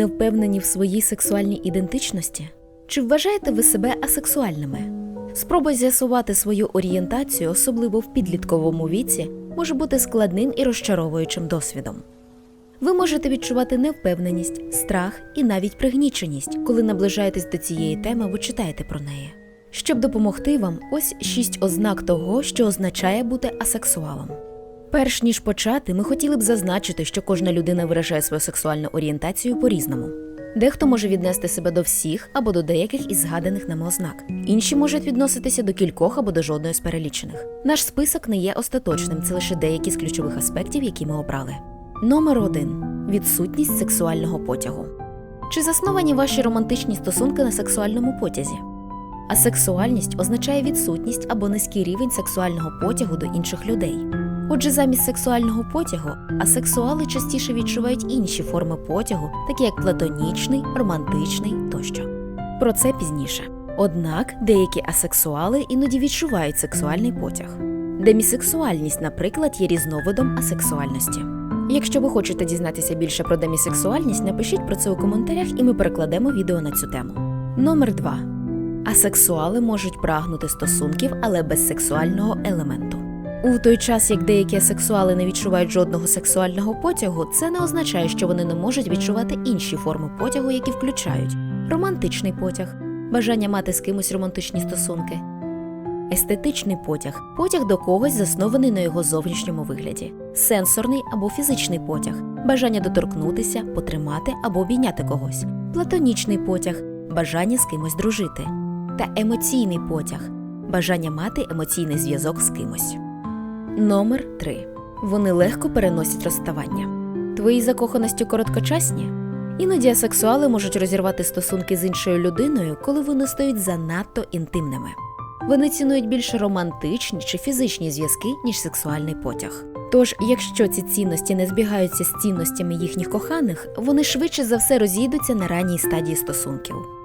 не впевнені в своїй сексуальній ідентичності? Чи вважаєте ви себе асексуальними? Спроба з'ясувати свою орієнтацію, особливо в підлітковому віці, може бути складним і розчаровуючим досвідом. Ви можете відчувати невпевненість, страх і навіть пригніченість, коли наближаєтесь до цієї теми або читаєте про неї. Щоб допомогти вам, ось шість ознак того, що означає бути асексуалом. Перш ніж почати, ми хотіли б зазначити, що кожна людина виражає свою сексуальну орієнтацію по-різному. Дехто може віднести себе до всіх або до деяких із згаданих нами ознак. Інші можуть відноситися до кількох або до жодної з перелічених. Наш список не є остаточним, це лише деякі з ключових аспектів, які ми обрали. Номер один відсутність сексуального потягу. Чи засновані ваші романтичні стосунки на сексуальному потязі? Асексуальність означає відсутність або низький рівень сексуального потягу до інших людей. Отже, замість сексуального потягу асексуали частіше відчувають інші форми потягу, такі як платонічний, романтичний тощо. Про це пізніше. Однак деякі асексуали іноді відчувають сексуальний потяг. Демісексуальність, наприклад, є різновидом асексуальності. Якщо ви хочете дізнатися більше про демісексуальність, напишіть про це у коментарях, і ми перекладемо відео на цю тему. Номер 2. Асексуали можуть прагнути стосунків, але без сексуального елементу. У той час, як деякі асексуали не відчувають жодного сексуального потягу, це не означає, що вони не можуть відчувати інші форми потягу, які включають. Романтичний потяг, бажання мати з кимось романтичні стосунки, естетичний потяг потяг до когось, заснований на його зовнішньому вигляді, сенсорний або фізичний потяг, бажання доторкнутися, потримати або обійняти когось, платонічний потяг, бажання з кимось дружити, та емоційний потяг, бажання мати емоційний зв'язок з кимось. Номер 3. Вони легко переносять розставання. Твої закоханості короткочасні? Іноді асексуали можуть розірвати стосунки з іншою людиною, коли вони стають занадто інтимними. Вони цінують більше романтичні чи фізичні зв'язки, ніж сексуальний потяг. Тож, якщо ці цінності не збігаються з цінностями їхніх коханих, вони швидше за все розійдуться на ранній стадії стосунків.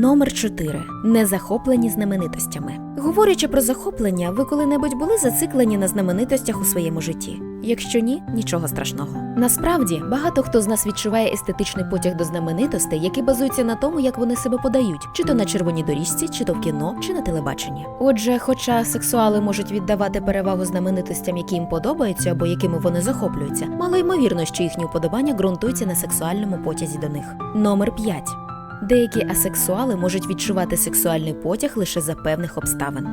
Номер 4. Незахоплені знаменитостями. Говорячи про захоплення, ви коли-небудь були зациклені на знаменитостях у своєму житті? Якщо ні, нічого страшного. Насправді, багато хто з нас відчуває естетичний потяг до знаменитостей, який базується на тому, як вони себе подають, чи то на червоній доріжці, чи то в кіно, чи на телебаченні. Отже, хоча сексуали можуть віддавати перевагу знаменитостям, які їм подобаються або якими вони захоплюються, мало ймовірно, що їхні уподобання ґрунтуються на сексуальному потязі до них. Номер 5. Деякі асексуали можуть відчувати сексуальний потяг лише за певних обставин.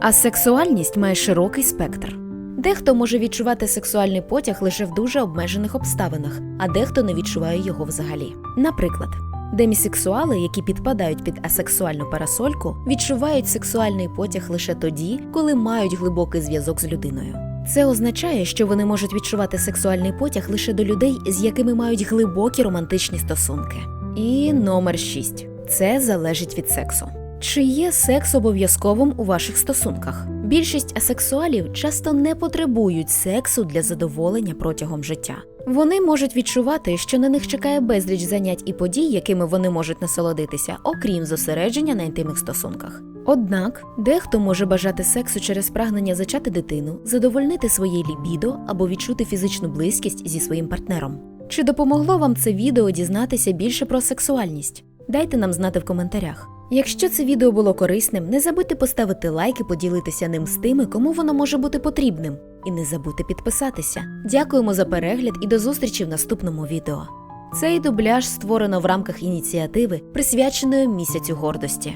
Асексуальність має широкий спектр. Дехто може відчувати сексуальний потяг лише в дуже обмежених обставинах, а дехто не відчуває його взагалі. Наприклад, демісексуали, які підпадають під асексуальну парасольку, відчувають сексуальний потяг лише тоді, коли мають глибокий зв'язок з людиною. Це означає, що вони можуть відчувати сексуальний потяг лише до людей, з якими мають глибокі романтичні стосунки. І номер 6. Це залежить від сексу. Чи є секс обов'язковим у ваших стосунках? Більшість асексуалів часто не потребують сексу для задоволення протягом життя. Вони можуть відчувати, що на них чекає безліч занять і подій, якими вони можуть насолодитися, окрім зосередження на інтимних стосунках. Однак дехто може бажати сексу через прагнення зачати дитину, задовольнити своє лібідо або відчути фізичну близькість зі своїм партнером. Чи допомогло вам це відео дізнатися більше про сексуальність? Дайте нам знати в коментарях. Якщо це відео було корисним, не забудьте поставити лайк і поділитися ним з тими, кому воно може бути потрібним. І не забудьте підписатися. Дякуємо за перегляд і до зустрічі в наступному відео. Цей дубляж створено в рамках ініціативи, присвяченої місяцю гордості.